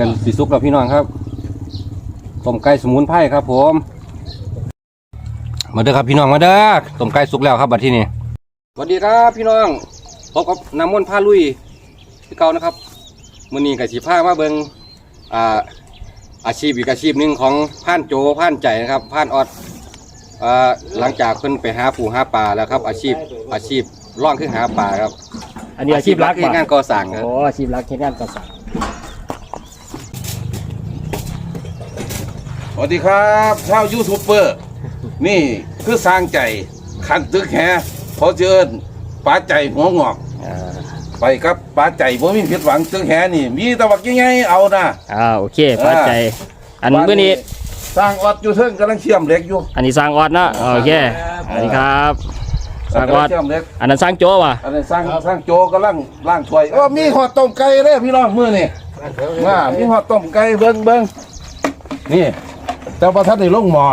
กันสีซุกกับพี่น้องครับต้มไก่สมุนไพรครับ ผม มาเด้อครับพี่น้องมาเด้อต้มไก่สุกแล้วครับบัดที่นี่สวัสดีครับพี่น้องพบกับน้ำมนต์ผ้าลุยพี่เก่านะครับมื้อนี้กับสีผ้ามาเบิงอ่าอาชีพอีกอาชีพหนึ่งของผ่านโจผ่านใจนะครับผ่านออดอ่าหลังจากเพิ่นไปหาปูหาปลาแล้วครับ อาชีพอาชีพร่องขึ้นหาปลาครับอันนี้อาชีพรักเฮ็ดงานก่อสร้างครับโอ้อาชีพรักเฮ็ดงานก่อสร้าง วัสดีครับชาวยูทูบเบอร์ นี่คือสร้างใจขันตึกแฮขอเชิญป้าใจหัวงอก อ่าไปครับป้าใจบ่มีผิดหวังตึกแฮนี่ มีแตะวักยังไงเอานะ อ่าโอเคพอใจ อันบ้าเมื่อนี้ สร้างออดอยู่เทิงกำลังเชื่อมเหล็กอยู่ อันนี้สร้างออดเนาะโอเคอันนี้ครับ สร้างออดเชื่อมเหล็ก อันนั้นสร้างโจว่ะอันนี้สร้างสร้างโจกำลังล่างถ้วยเออมีหอดต้มไก่เลยพี่น้องมื้อนี่มามีหอดต้มไก่เบิ่งเบิ่งนี่ แต่ว่าท่านได้ลงหม้อ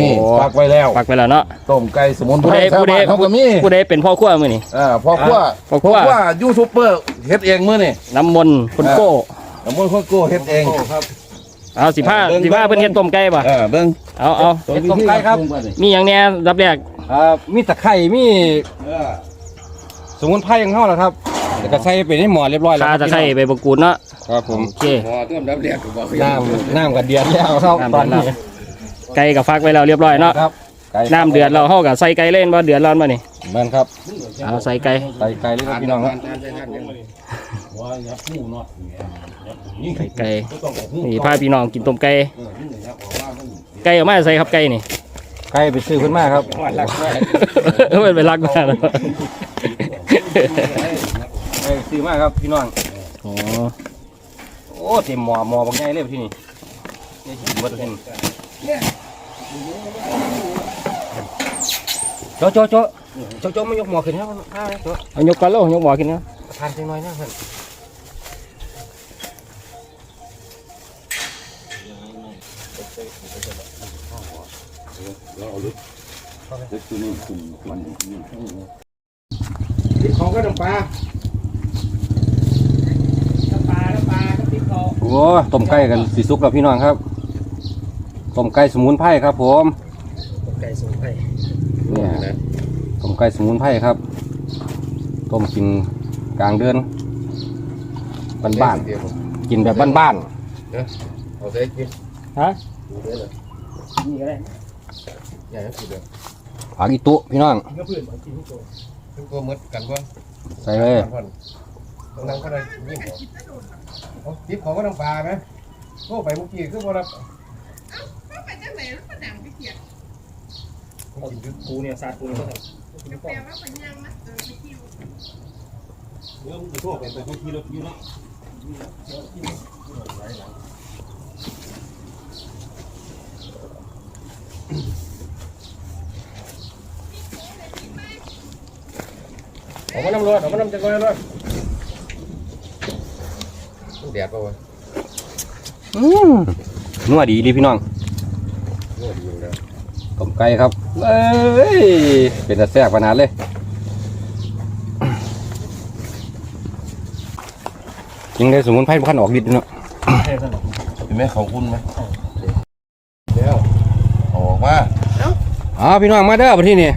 นี่ปักไว้แล้วปักไปแล้วเนาะต้มไก่สมุนไพผู้รใดชาวผู้ใดบ้านเขาก็มีผู้ใดเป็นพ่อครัวมื้อนี้อ่าพอครัวพ่อครัวว่ายูทูบเบอร์เฮ็ดเองมื้อนี่น้ำมนต์คุณโก้สมมุติคนโก้เฮ็ดเองเอาสิผ้าเบิ่งสิผ้าเพิ่นเฮ็ดต้มไก่ป่ะเออเบิ่งเอาเอาเฮ็ดต้มไก่ครับ มีหยังแหน่รับแรก อ่ามีตะไคร้มีเออสมุนไพรของเขาแหละครับ แล้วก็ใส่ไปในหม้อเรียบร้อยแล้วคาครับตะไคร้ใบมะกรูดเนาะครับผมโอเคน้ำน้ำกับเดือดแล้วครับน้ำตอนเดือดนี้ไก่กับฟักไว้แล้วเรียบร้อยเนาะครับไก่น้ำเดือดเราเฮาก็ใส่ไก่เล่นบ่เดือดร้อนบ่นี่แม่นครับเอาใส่ไก่ใส่ไก่เลยครับพี่น้องครับ ไก่ไก่นี่พาพี่น้องกินต้มไก่ไก่ออกมาใส่ครับไก่นี่ ไก่ไปซื้อขึ้นมาครับมันเป็นรักมากนะไก่ ซื้อมาครับพี่น้องอ๋อโอ้เต็มหม้อหม้อบางใหญ่เลยที่นี่นี่สิเบิดเลยโจโจโจโจโจไม่ยกหม้อขึ้นครับข้าวโจเอายกก่อนแล้วยกหมอกินนะทานจังหน่อยนะเพื่อนของก็น้ำปลา น้ำปลาน้ำปลาก็ติดคอ โอ้ต้มไก่กันสีสุกแล้วพี่น้องครับต้มไก่สมุนไพรครับ ผมต้มไก่สูงไปเนี่ยต้มไก่สมุนไพรครับต้มกินกลางเดือนบ้านๆกินแบบบ้านเอาใส่กินฮะนี่ก็ได้อย่าให้กินเด้อๆผักอีตุพี่น้องกินก็เพื่อนกินทุกตัวทุกตัวหมดกันบ่ใส่เลย ตรงนั้นก็ได้ยิ่งเอาทิปของก็น้ำปลาไหมโอ้ไปเมื่อกี้คือบ่รับไปจังไหนมันหนังไปเขียนกูเนี่ยซากูนี่ยก็แปลว่าเป็นยังนะเออไปคิวเรื่องมันทั่วไปแต่ทุกทีรถอยู่เนาะออกมาน้ำรถออกมาน้ำจักรร ถแดดป่าวะอืมนัวดีดีพี่น้องโอ้ดีอยู่แล้วต้มไก่ครับเอ้ยเป็นตะแซ่บขนาดเลยยิงได้สมุนไพรพันออกฤทธิ์เนาะเห็นไหมเขาอุ่นไหมเดี๋ยวเอาออกมาอ๋อพี่น้องมาเด้อมาที่นี่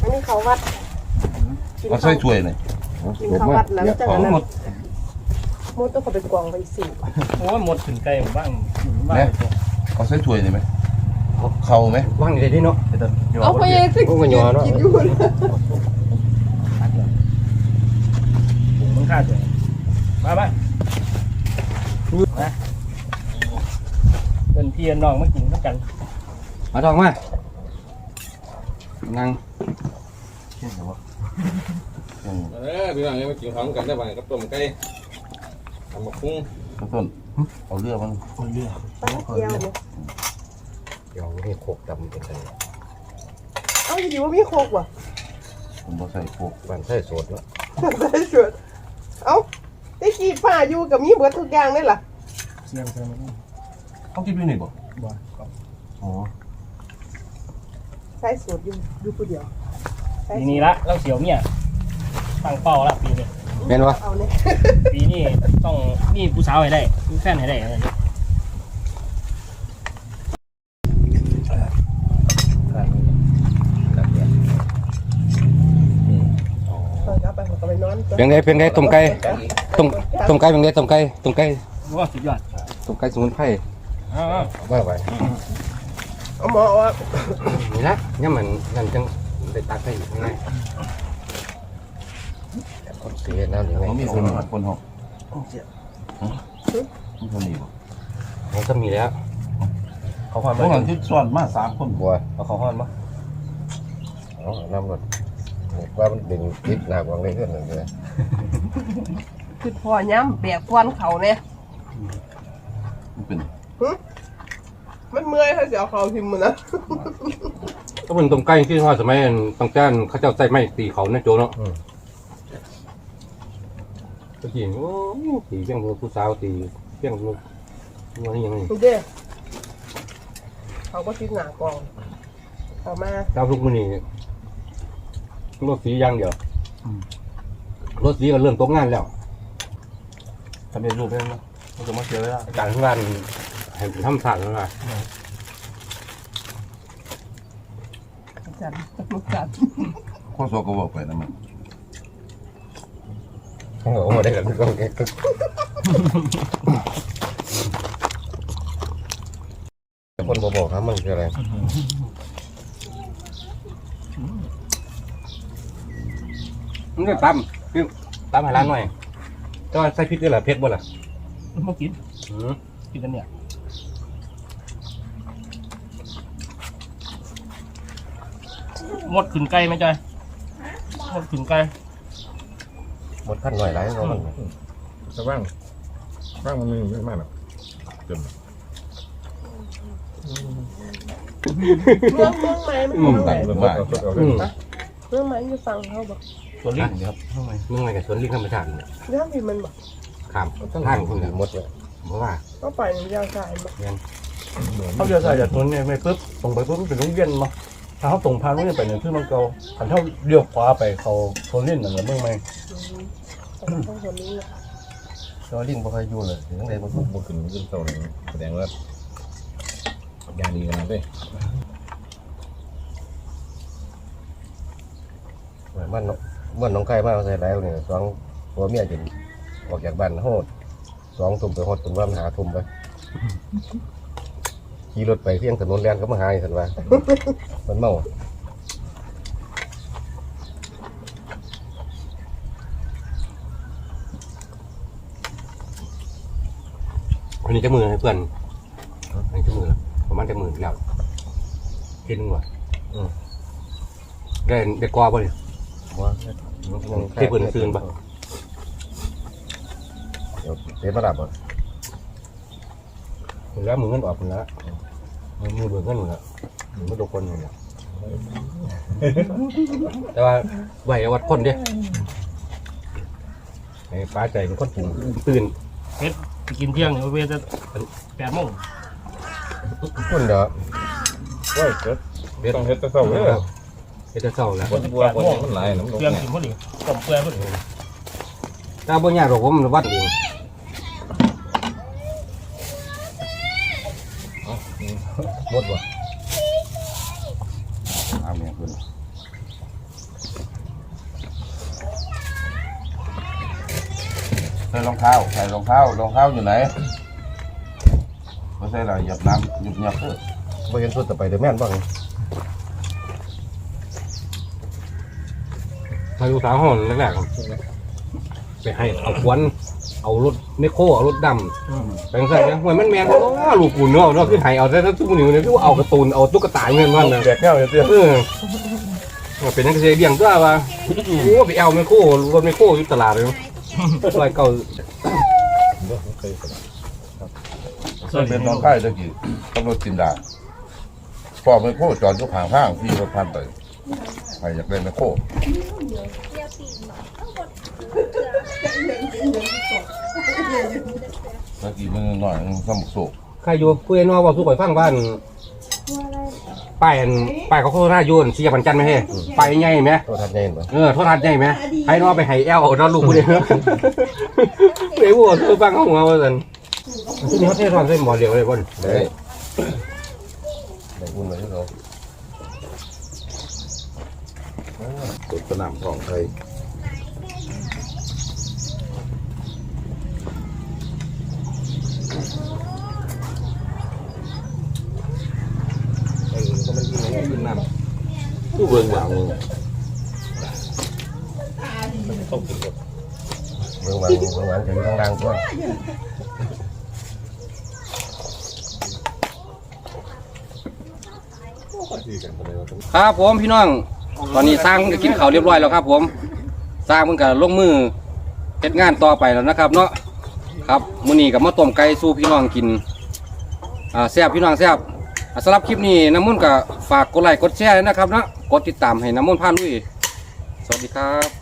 อันนี้เขาวัดกินเอาเขาใส่ถ้วยหน่อย กินเขาวัดแล้วจังของนั้นหมดมดต้องเขาไปกวางไปสิวโอ้หมดถึงไก่ผมบ้างบ้างเอาใส่ถ้วยได้ไหมเข่าไหมว่างอยู่ที่เนาะเอาไปยังสิโอ้ก็ยอเนาะกินอยู่นะผมมันฆ่าตัวมาบ้างมาเป็นพี่น้องมากินด้วยกันมาทองมานั่งเอ อพี่น้องยังมากินของกันได้บ้างกับต้มไก่ทำมาคุ้งต้นเอาเรือมันป้าเกียวเนี่ยเดี๋ยวนี่โคกดำเป็นไงเอาอยู่ว่ามีโคกว่ะผมบ่ใส่พวกบ้านใส่สดเนาะได้สวดเอาได้กี่ป้าอยู่กับมีเบิดทุกอย่างเลยล่ะเสียงเสียงเขากินด้วยนี่บ่บ่อ๋อใช้สวดอยู่อยู่ผู้เดียวใช้ปีนี้ละเราเสียวเนี่ย ตั้งเป้าละปีนี้อแม่นวะเอาเนี่ยปีนี้ต้องมีผู้สาวให้ได้มีแฟนให้ได้อะไรอย่างเงี้ยเออกลับไปผมก็ไปนอนเป็นไงเป็นไงต้มไก่ต้มต้มไก่เป็นไงต้มไก่ต้มไก่ว่าสุดยอดต้มไก่สมุนไพรอ้าวว่าไปเอาหมอว่านี่ละเนี่ยมันนั่นจังได้ตักได้ยังไง คนเสียแล้วยังไงผมมีคนหัดคนหกมีคนนี้บ่มันก็มีแล้ว เขาความพวกนั้นที่ซ้อนมาสามคนบัวเอาเขาห้อนมั้งเอาน้ำก่อนว่ามันดึงติดหนักกว่าเลยขึ้นเลยคือพอย่ำแบกควันเขาเนี่ยมันเป็นมันเมื่อยถ้าเสียเขาทิมมันนะก็เป็นต้มไก่ที่ทอดสมัยตั้งแต่เขาเจ้าใส่ไม้ตีเขาในโจเนาะ ตะกี้โอ้ตีเพียงผู้สาวตีเพียงลูกว่านี่ยังไงดูเด้เขาก็ชิดหนากองเขามาเจ้าลูกมือนี่รถสีอย่างเดียวรถสีก็เริ่มตกงานแล้ว ทำเป็นรูปให้มั้ยมันจะมาเจอแล้วอาจารย์ที่บ้านให้ทำสั่งแล้วนะจัดจัดข้อสอบก็บอกไปนะมัน เขาบอกว่าได้กันก็แค่คนบอกบอกครับมันคืออะไรมันก็ตำคือตำให้ร้านหน่อยแต่ว่าใส่พริกด้วยเหรอเผ็ดบ่ล่ะมากินอืมกินกันเนี่ยหมดขึ้นไก่ไหมจอยหมดขึ้นไก่ หมดขั้นหน่อยไรก็มันแต่ว่างว่างมันไม่มากหรอกเรื่องเรื่องไม้มันอยู่ตรงไหนเรื่องมากอืมเรื่องไม้อยู่ฟังเขาบอกตัวลิ้นครับมึงไงกับสวนลิงธรรมชาติเนี่ยเรื่องที่มันบอกขามทางคุณหมดเลยเพราะว่าก็ไปมันยาวสายบอกเขาจะใส่จากตัวนี้ไม่ปุ๊บตรงไปปุ๊บมันเป็นโรงเรียนมา ถ้าเขาตรงพานโรงเรียนไปเนี่ยคือมันเก่าถ้าเขาเลี้ยวขวาไปเขาเขาเล่นนั่นแหละเมื่อไหร่ต้องคนนี้สวนลิงบ่เคยอยู่เลยถึงไหนมันก็บ่ขึ้นขึ้นโตเลยแสดงว่าอย่างดีกันนะเว้ยมันมันน้องไก่มาใส่แล้วเนี่ยสองผัวเมียจนออกจากบ้านโหดสองทุ่มไปหดตุ่มว่าหาทุ่มไป ขี่รถไปเพียงถนนแลนก็มาหาอีสันว่า มันเมาอันนี้จะมือให้เพื่อนอันนี้จะมือประมาณจะมือแล้วกินว่ะอืมได้ได้กว่าป่ะเนี่ยว่าที่เพื่อนซื้อป่ะเดี๋ยวเดี๋ยวมาดับอะแล้วมือเงินออกหมดแล้วมือเบิกเงินหมดแล้วมือไม่โดนคนหมดแล้วแต่ว่าไหวเอาวัดคนเด้ไอ้ป้าใจเป็นคนปรุงตื่นไปกินเที่ยงเนี่ยเวลาแปดโมงคนเด้อว่าเกิดต้องเฮ็ดแต่เช้าเลยเฮ็ดแต่เช้าแล้วคนบัวคนมันหลายน้ำลงเที่ยงกินพอดีต้มเปลือยพอดีถ้าบ่ยากหรอกผมวัดเอง หมดว่ะ เอาเนี่ยคุณใส่รองเท้าใส่รองเท้ารองเท้าอยู่ไหนไม่ใช่เราหยับน้ำหยุบหยับเพื่อบ่เห็นสุดต่อไปเดี๋ยวแม่นบ้างมาดูสาวห้องแรกๆครับไปให้เอาควันเอารถไม่โคเอารถดำไปใส่เนี่ยหวยมันแมนเนาะลูกกูเนาะเนาะคือให้เอาแต่ทุกนิ้วเนี่ยคือว่าเอาการ์ตูนเอาตุ๊กตาเงินวันน่ะแดกแก้วเตี้ยเออว่าเป็นนักเสียเบี่ยงตัวว่าโอ้ไปเอาไม่โครถไม่โคอยู่ตลาดเลย ร้อยเก้าเคยเป็นน้องค่ายตะกี้ตำรวจจินดาพ่อไม่โค้จอดทุกห่างห้างพี่รถพันไปใครอยากเล่นไม่โค้ตะกี้มันหน่อยมันสมุกโศกใครอยู่คุยนอกว่าทุกคนฟังบ้าน ป้ายอันป้ายเขาโฆษณาโยนสีบันจันทร์ไหมเฮ้ป้ายใหญ่ไหม ตัวทัดใหญ่บ่เออโทษทัดใหญ่ไหมให้น้องไปให้แอลเอาน้องลูกกูเดียวเดี๋ยววัวเธอฟังเขาหัวว่าสันที่นี่เขาเททอนเส้นหมอเดียวเลยบนได้ได้อุ่นไว้ที่เขาตุดสนามของไทย ผู้เบิ่งหวังเบื้องหลังเบื้องหลังจะอยู่ข้างล่างตัวครับผมพี่น้อง ตอนนี้สร้างก็กินข้าวเรียบร้อยแล้วครับ ผมสร้างมันก็ลงมือเฮ็ดงานต่อไปแล้วนะครับ เนาะครับมื้อนี้ก็มาต้มไก่สู่พี่น้องกินอ่าแซ่บพี่น้องแซ่บอ่า สำหรับคลิปนี้น้ำมุ่นต์ก็ฝากกดไลค์กดแชร์นะครับเนาะกดติดตามให้น้ำมุ่นต์พาลุยสวัสดีครับ